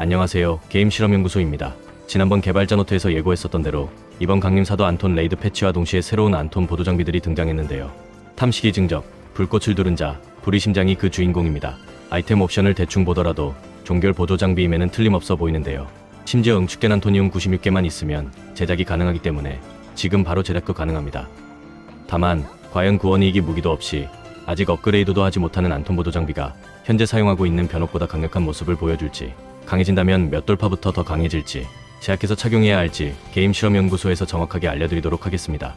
안녕하세요. 게임 실험 연구소입니다. 지난번 개발자 노트에서 예고했었던 대로 이번 강림사도 안톤 레이드 패치와 동시에 새로운 안톤 보도 장비들이 등장했는데요. 탐식이 증적, 불꽃을 두른 자, 불의 심장이 그 주인공입니다. 아이템 옵션을 대충 보더라도 종결 보조 장비임에는 틀림없어 보이는데요. 심지어 응축된 안토니움 96개만 있으면 제작이 가능하기 때문에 지금 바로 제작도 가능합니다. 다만 과연 구원이익이 무기도 없이 아직 업그레이드도 하지 못하는 안톤 보조 장비가 현재 사용하고 있는 변옥보다 강력한 모습을 보여줄지 강해진다면 몇 돌파부터 더 강해질지 제약해서 착용해야 할지 게임 실험 연구소에서 정확하게 알려드리도록 하겠습니다.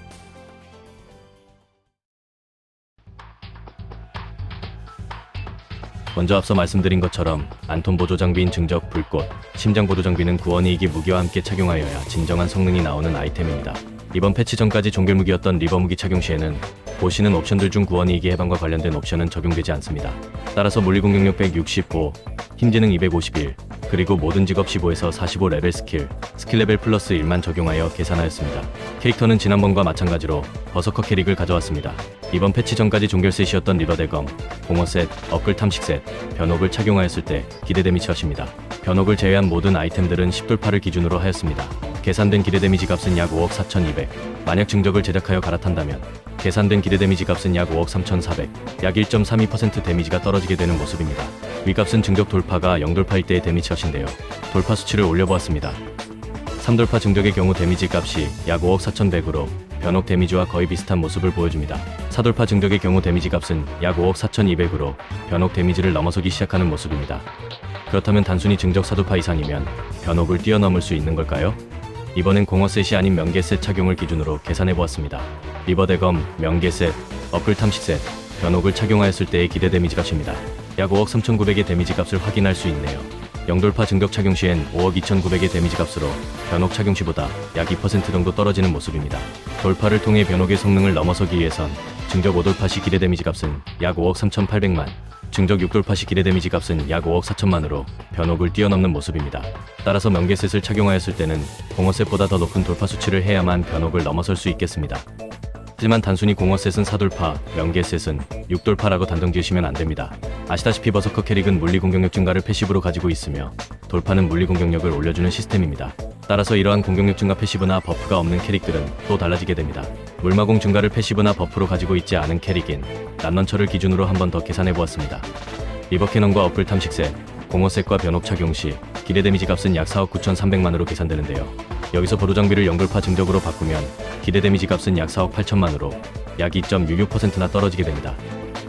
먼저 앞서 말씀드린 것처럼 안톤 보조 장비인 증적 불꽃, 심장 보조 장비는 구원이익이 무기와 함께 착용하여야 진정한 성능이 나오는 아이템입니다. 이번 패치 전까지 종결 무기였던 리버 무기 착용 시에는 보시는 옵션들 중 구원이익이 해방과 관련된 옵션은 적용되지 않습니다. 따라서 물리 공격력 165, 힘지능 251, 그리고 모든 직업 15에서 45 레벨 스킬, 스킬 레벨 플러스 1만 적용하여 계산하였습니다. 캐릭터는 지난번과 마찬가지로 버서커 캐릭을 가져왔습니다. 이번 패치 전까지 종결셋이었던 리더 대검, 공허셋, 업글 탐식셋, 변옥을 착용하였을 때 기대 데미지 컷입니다. 변옥을 제외한 모든 아이템들은 10돌파를 기준으로 하였습니다. 계산된 기대 데미지 값은 약 5억 4,200. 만약 증적을 제작하여 갈아탄다면 계산된 기대 데미지 값은 약 5억 3,400. 약 1.32% 데미지가 떨어지게 되는 모습입니다. 위값은 증적 돌파가 0돌파일 때의 데미지 컷인데요. 돌파 수치를 올려보았습니다. 3돌파 증적의 경우 데미지 값이 약 5억 4,100으로 변옥 데미지와 거의 비슷한 모습을 보여줍니다. 4돌파 증적의 경우 데미지 값은 약 5억 4,200으로 변옥 데미지를 넘어서기 시작하는 모습입니다. 그렇다면 단순히 증적 4돌파 이상이면 변옥을 뛰어넘을 수 있는 걸까요? 이번엔 공허셋이 아닌 명계셋 착용을 기준으로 계산해 보았습니다. 리버대검, 명계셋, 어플 탐식셋, 변옥을 착용하였을 때의 기대 데미지 값입니다. 약 5억 3,900의 데미지 값을 확인할 수 있네요. 영돌파 증격 착용 시엔 5억 2,900의 데미지 값으로 변옥 착용 시보다 약 2% 정도 떨어지는 모습입니다. 돌파를 통해 변옥의 성능을 넘어서기 위해선 증적 5돌파 시 기대 데미지 값은 약 5억 3,800만, 증적 6돌파 시 기대 데미지 값은 약 5억 4천만으로 변옥을 뛰어넘는 모습입니다. 따라서 명계셋을 착용하였을 때는 공허셋보다 더 높은 돌파 수치를 해야만 변옥을 넘어설 수 있겠습니다. 하지만 단순히 공허셋은 4돌파, 명계셋은 6돌파라고 단정 지으시면 안 됩니다. 아시다시피 버서커 캐릭은 물리 공격력 증가를 패시브로 가지고 있으며 돌파는 물리 공격력을 올려주는 시스템입니다. 따라서 이러한 공격력 증가 패시브나 버프가 없는 캐릭들은 또 달라지게 됩니다. 물마공 증가를 패시브나 버프로 가지고 있지 않은 캐릭인 난넌처를 기준으로 한 번 더 계산해 보았습니다. 리버 캐넌과 어플 탐식셋, 공허셋과 변옥 착용 시 기대 데미지 값은 약 4억 9,300만으로 계산되는데요. 여기서 보조 장비를 연돌파 증적으로 바꾸면 기대 데미지 값은 약 4억 8천만으로 약 2.66%나 떨어지게 됩니다.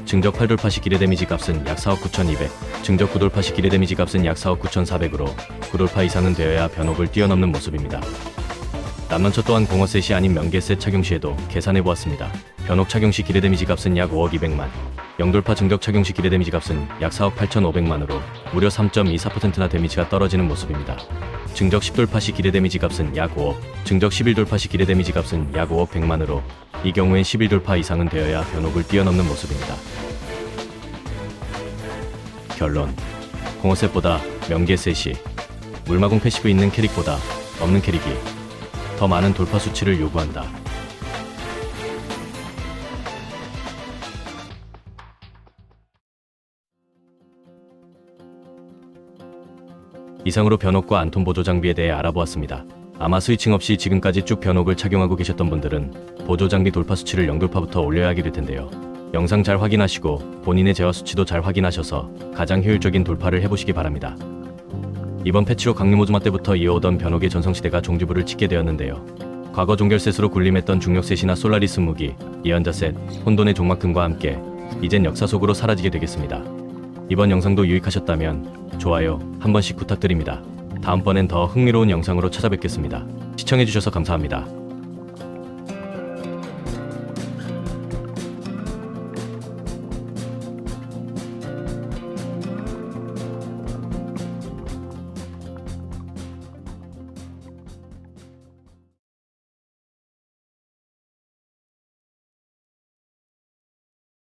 증적 8돌파 시 기대 데미지 값은 약 4억 9,200, 증적 9돌파 시 기대 데미지 값은 약 4억 9,400으로 9돌파 이상은 되어야 변옥을 뛰어넘는 모습입니다. 남런처 또한 공허셋이 아닌 명계셋 착용 시에도 계산해 보았습니다. 변옥 착용 시 기대 데미지 값은 약 5억 200만, 영돌파 증적 착용 시 기대 데미지 값은 약 4억 8,500만으로 무려 3.24%나 데미지가 떨어지는 모습입니다. 증적 10돌파 시 기대 데미지 값은 약 5억, 증적 11돌파 시 기대 데미지 값은 약 5억 100만으로 이 경우엔 11돌파 이상은 되어야 변옥을 뛰어넘는 모습입니다. 결론 공허셋보다 명계셋이 물마공 패시브 있는 캐릭보다 없는 캐릭이 더 많은 돌파 수치를 요구한다. 이상으로 변옥과 안톤 보조 장비에 대해 알아보았습니다. 아마 스위칭 없이 지금까지 쭉 변옥을 착용하고 계셨던 분들은 보조 장비 돌파 수치를 0돌파부터 올려야 하게 될 텐데요. 영상 잘 확인하시고 본인의 제어 수치도 잘 확인하셔서 가장 효율적인 돌파를 해보시기 바랍니다. 이번 패치로 강림오즈마 때부터 이어오던 변옥의 전성시대가 종주부를 찍게 되었는데요. 과거 종결셋으로 군림했던 중력셋이나 솔라리스 무기, 예언자셋, 혼돈의 종막금과 함께 이젠 역사 속으로 사라지게 되겠습니다. 이번 영상도 유익하셨다면 좋아요 한 번씩 부탁드립니다. 다음번엔 더 흥미로운 영상으로 찾아뵙겠습니다. 시청해주셔서 감사합니다.